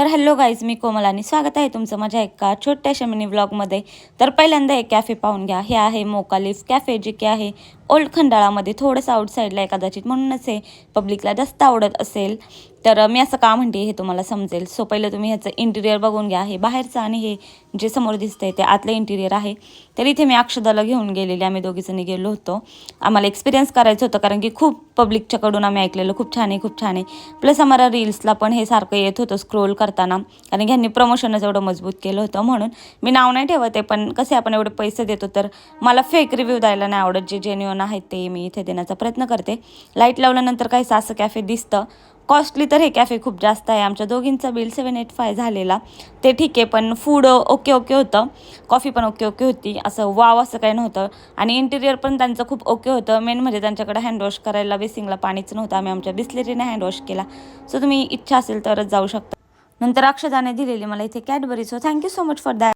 तर hello guys मी कोमल आणि स्वागत आहे तुमचं माझ्या एका छोट्याशा मिनी ब्लॉगमध्ये तर पहिल्यांदा एक कॅफे पाहून घ्या. हे आहे मोकालिफ कॅफे जे की आहे ओल्ड खंडाळामध्ये थोडंसं आउटसाईडला आहे कदाचित म्हणूनच हे पब्लिकला जास्त आवडत असेल. तर मी असं का म्हणते हे तुम्हाला समजेल? सो पहिलं तुम्ही ह्याचं इंटिरियर बघून घ्या. हे बाहेरचं आणि हे जे समोर दिसतंय ते आतलं इंटिरियर आहे. तर इथे मी अक्षदाला घेऊन गेलेले आम्ही दोघीजणी गेलो होतो. आम्हाला एक्सपिरियन्स करायचं होतं कारण की खूप पब्लिकच्याकडून आम्ही ऐकलेलं खूप छान आहे खूप छान आहे. प्लस आम्हाला रील्सला पण हे सारखं येत होतं स्क्रोल करताना कारण की ह्यांनी प्रमोशनच एवढं मजबूत केलं होतं म्हणून. मी नाव नाही ठेवत आहे पण कसे आपण एवढे पैसे देतो तर मला फेक रिव्ह्यू द्यायला नाही आवडत. जे जेन्युअन आहेत ते मी इथे देण्याचा प्रयत्न करते. लाइट लावल्यानंतर काही असं कॅफे दिसतं. कॉस्टली तर हे कॅफे खूप जास्त आहे. आमच्या दोघींचा बिल सेवन एट फाय झालेला. ते ठीक आहे पण फूड ओके ओके होतं. कॉफी पण ओके ओके होती. असं वाव असं काही नव्हतं. आणि इंटिरियर पण त्यांचं खूप ओके होतं. मेन म्हणजे त्यांच्याकडे हँडवॉश करायला बेसिंगला पाणीच नव्हतं. आम्ही आमच्या बिस्लेरीने हँडवॉश केला. सो तुम्ही इच्छा असेल तरच जाऊ शकता. नंतर अक्षदाने दिलेली मला इथे Cadbury so thank you so much for that